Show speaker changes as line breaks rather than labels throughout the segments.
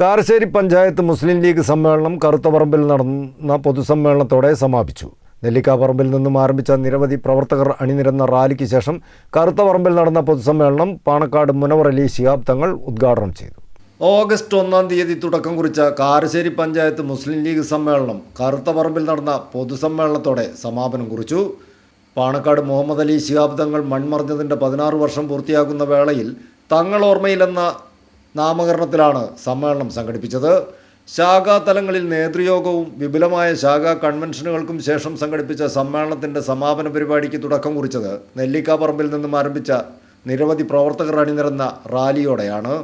കാരശ്ശേരി പഞ്ചായത്ത് മുസ്ലിം league സമ്മേളനം കറുത്തപറമ്പിൽ നടന്ന പൊതുസമ്മേളനത്തോടെ സമാപിച്ചു. നെല്ലിക്കാപറമ്പിൽ നിന്നും ആരംഭിച്ച നിരവധി പ്രവർത്തകർ അണിനിരന്ന റാലിക്ക് ശേഷം കറുത്തപറമ്പിൽ നടന്ന പൊതുസമ്മേളനം പാണക്കാട് മുനവർ അലി ശിഹാബ് തങ്ങൾ ഉദ്ഘാടനം ചെയ്തു. ഓഗസ്റ്റ് ഒന്നാം തീയതി തുടക്കം കുറിച്ച കാരശ്ശേരി പഞ്ചായത്ത് മുസ്ലിം ലീഗ് സമ്മേളനം കറുത്തപറമ്പിൽ നടന്ന പൊതുസമ്മേളനത്തോടെ സമാപനം കുറിച്ചു. പാണക്കാട് മുഹമ്മദ് അലി ശിഹാബ് തങ്ങൾ മൺമറഞ്ഞതിന്റെ പതിനാറ് വർഷം പൂർത്തിയാകുന്ന വേളയിൽ തങ്ങൾ ഓർമ്മയിലെന്ന നാമകരണത്തിലാണ് സമ്മേളനം സംഘടിപ്പിച്ചത്. ശാഖാ തലങ്ങളിൽ നേതൃയോഗവും വിപുലമായ ശാഖാ കൺവെൻഷനുകൾക്കും ശേഷം സംഘടിപ്പിച്ച സമ്മേളനത്തിന്റെ സമാപന പരിപാടിക്ക് തുടക്കം കുറിച്ചത് നെല്ലിക്കാപ്പറമ്പിൽ നിന്നും ആരംഭിച്ച നിരവധി പ്രവർത്തകർ അണിനിരന്ന റാലിയോടെയാണ്.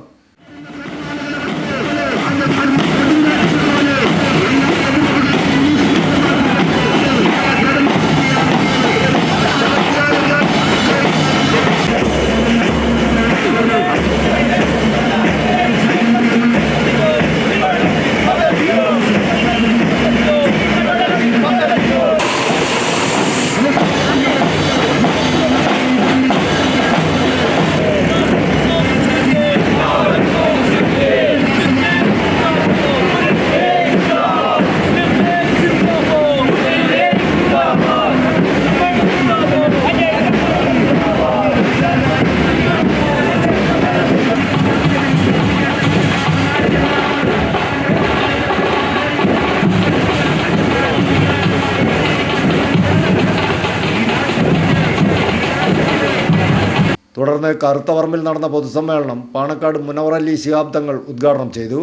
തുടർന്ന് കറുത്തവർമ്മിൽ നടന്ന പൊതുസമ്മേളനം പാണക്കാട് മുനവർ അലി ശിഹാബ് തങ്ങൾ ഉദ്ഘാടനം ചെയ്തു.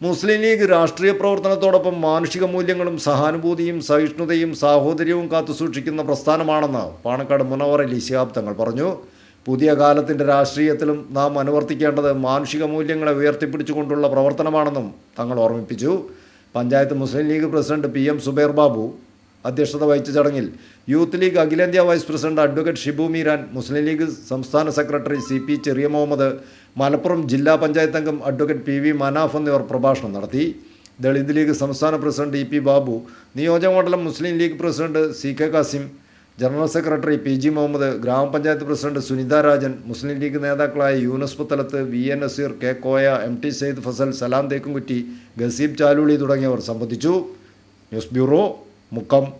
മുസ്ലിം ലീഗ് രാഷ്ട്രീയ പ്രവർത്തനത്തോടൊപ്പം മാനുഷിക മൂല്യങ്ങളും സഹാനുഭൂതിയും സഹിഷ്ണുതയും സാഹോദര്യവും കാത്തുസൂക്ഷിക്കുന്ന പ്രസ്ഥാനമാണെന്ന് പാണക്കാട് മുനവർ അലി ശിഹാബ് തങ്ങൾ പറഞ്ഞു. പുതിയ കാലത്തിന്റെ രാഷ്ട്രീയത്തിലും നാം അനുവർത്തിക്കേണ്ടത് മാനുഷിക മൂല്യങ്ങളെ ഉയർത്തിപ്പിടിച്ചുകൊണ്ടുള്ള പ്രവർത്തനമാണെന്നും തങ്ങൾ ഓർമ്മിപ്പിച്ചു. Panchayat Muslim League president P M Zubair Babu അധ്യക്ഷത വഹിച്ച ചടങ്ങിൽ യൂത്ത് ലീഗ് അഖിലേന്ത്യാ vice president advocate Shibu Meeran Muslim League സംസ്ഥാന secretary C P Cheriya Muhammad Malappuram ജില്ലാ പഞ്ചായത്ത് അംഗം അഡ്വക്കേറ്റ് പി വി മനാഫ് എന്നിവർ പ്രഭാഷണം നടത്തി. ദളിത് ലീഗ് സംസ്ഥാന പ്രസിഡന്റ് ഇ പി ബാബു നിയോജകമണ്ഡലം Muslim League president C K Kasim general secretary P G Muhammad ഗ്രാമപഞ്ചായത്ത് president Sunitha Rajan Muslim League നേതാക്കളായ Yunus Puthalath V N Naseer K Koya M T Saeed Fazal Salam Thekkumkutty Gaseeb Chaluli തുടങ്ങിയവർ സംബന്ധിച്ചു. News bureau một công.